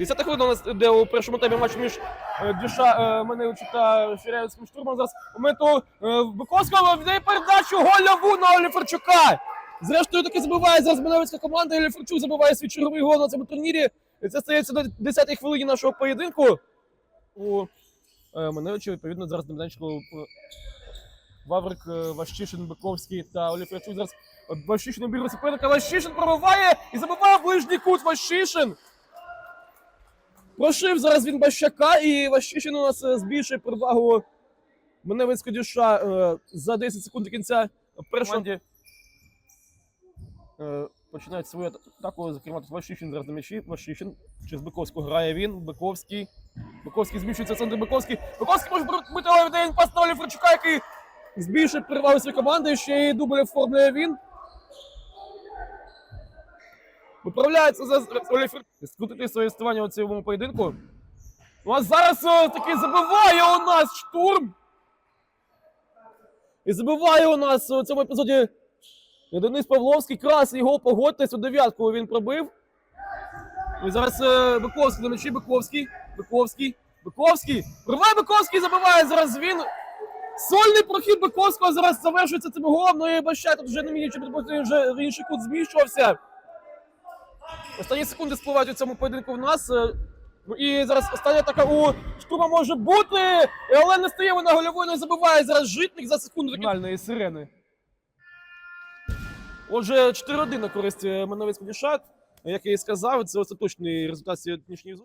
10 хвилина у нас йде у першому таймі матч між е, Дюша, е, Маневичем та Фіряївським штурмом. Зараз моменту е, Биковського віддає передачу гольову на Оліферчука. Зрештою таки забиває зараз Маневицька команда. Оліферчук забиває свій черговий гол на цьому турнірі. І це стається на 10-й хвилині нашого поєдинку. У е, відповідно, зараз на майданчику Ваврик, Ващишин, Биковський та Оліферчук. Зараз Ващишин обігрує суперника. Ващишин пробиває і забиває в ближній кут Ващишин. Прошив зараз він Бащака, і Ващишин у нас е, збільшує перевагу Маневицького дюша е, за 10 секунд до кінця першого. Е, починають свою атаку, зокрема тут Ващишин зараз на м'ячі. Ващишин через Биковського грає він. Биковський. Биковський збільшується в центрі Биковський. Биковський може бити, але віддає він пас на який збільшує перевагу своєї команди. Ще й дубль оформлює він. Виправляється за Оліфер. Скрутити своє існування у цьому поєдинку. Ну а зараз о, таки забиває у нас штурм. І забиває у нас у цьому епізоді Денис Павловський. Красний гол, погодьтесь, у дев'ятку він пробив. І зараз е, Биковський на м'ячі, Биковський, Биковський, Биковський. Пробиває Биковський, забиває зараз він. Сольний прохід Биковського зараз завершується цим голом. Ну і Бащай тут вже не підпустити, вже інший кут зміщувався. Останні секунди спливають у цьому поєдинку в нас. Е, Ну і зараз остання така у штурма може бути, але не стає вона гольовою, не забиває зараз житник за секунду фінальної сирени. Отже, 4-1 на користь Мановець Дішат. Як я і сказав, це остаточний результат сьогоднішньої зустрічі.